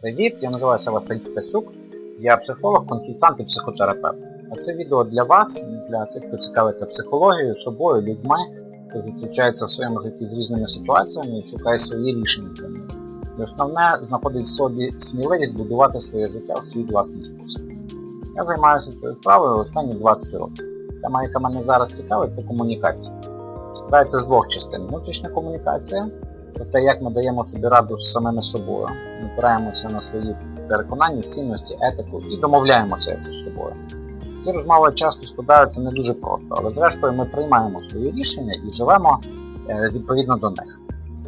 Привіт, я називаюся Василь Стасюк. Я психолог, консультант і психотерапевт. А це відео для вас, для тих, хто цікавиться психологією, собою, людьми, хто зустрічається в своєму житті з різними ситуаціями і шукає свої рішення для них. І основне знаходить в собі сміливість будувати своє життя в свій власний спосіб. Я займаюся цією справою останні 20 років. Тема, яка мене зараз цікавить, це комунікація. Складається з двох частин: внутрішня комунікація про те, як ми даємо собі раду з самими собою. Ми опираємося на свої переконання, цінності, етику і домовляємося з собою. Ці розмови часто складаються не дуже просто, але зрештою ми приймаємо свої рішення і живемо е, відповідно до них.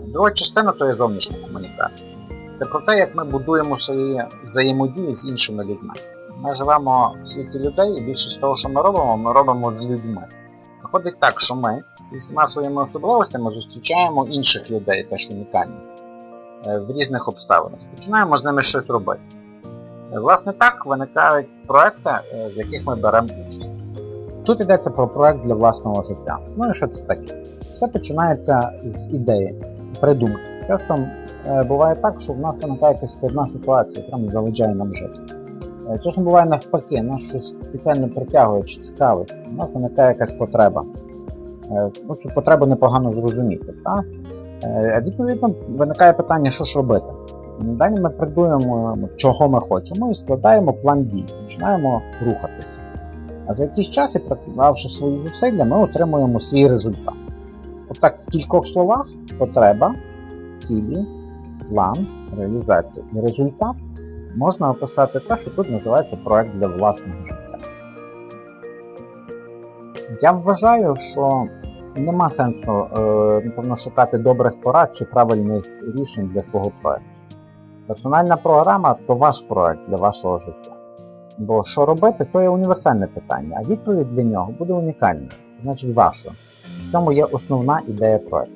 Друга частина то є зовнішня комунікація. Це про те, як ми будуємо свої взаємодії з іншими людьми. Ми живемо в світі людей, і більшість того, що ми робимо, ми робимо з людьми. Виходить так, що ми зі всіма своїми особливостями зустрічаємо інших людей, теж унікальні, е, в різних обставинах. Починаємо з ними щось робити. Е, Власне так виникають проекти, е, в яких ми беремо участь. Тут йдеться про проект для власного життя. Ну і що це таке? Все починається з ідеї, придумки. Часом буває так, що в нас виникає якась складна ситуація, яка не заважає нам жити. Е, Часом буває навпаки, нас щось спеціально притягує чи цікавить. У нас виникає якась потреба. Е, Ну, цю потребу непогано зрозуміти. Та? Е, відповідно виникає питання, що ж робити. Далі ми придумуємо, чого ми хочемо, і складаємо план дій, починаємо рухатися. А за якийсь час, і прикладавши свої зусилля, ми отримуємо свій результат. Отак, в кількох словах потреба, цілі, план, реалізація і результат можна описати те, що тут називається проект для власного життя. Я вважаю, що нема сенсу е, напевно, шукати добрих порад чи правильних рішень для свого проекту. Персональна програма то ваш проект для вашого життя. Бо що робити, то є універсальне питання, а відповідь для нього буде унікальною, значить вашою. В цьому є основна ідея проекту.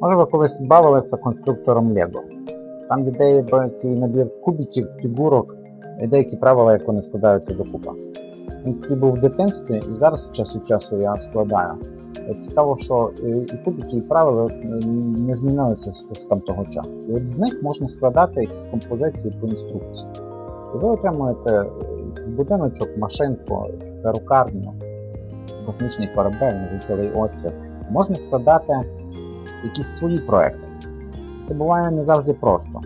Може ви колись бавилися конструктором Lego. Там є деякий набір кубиків, фігурок, і деякі правила, як вони складаються докупи. Він такий був в дитинстві, і зараз час від часу я складаю. Цікаво, що і кубики, і правила е, не змінилися з, там того часу. І от з них можна складати якісь композиції по інструкції. І ви отримуєте е, будиночок, машинку, перукарню, космічний корабель, цілий острів. Можна складати якісь свої проекти. Це буває не завжди просто.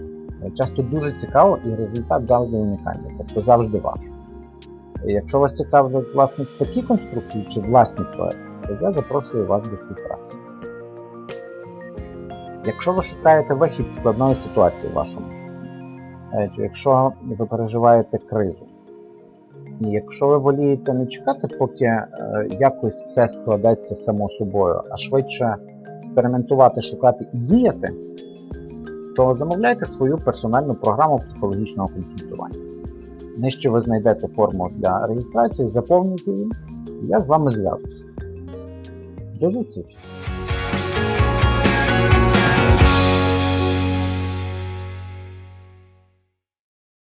Часто дуже цікаво і результат завжди унікальний, тобто завжди ваш. Якщо вас цікавлять власне такі конструкції чи власні проекти, то я запрошую вас до співпраці. Якщо ви шукаєте вихід складної ситуації в вашому житті, е, якщо ви переживаєте кризу, і якщо ви волієте не чекати, поки е, якось все складеться само собою, а швидше експериментувати, шукати і діяти, то замовляйте свою персональну програму психологічного консультування. Нижче ви знайдете форму для реєстрації, заповніть її, я з вами зв'яжуся. До зустрічі!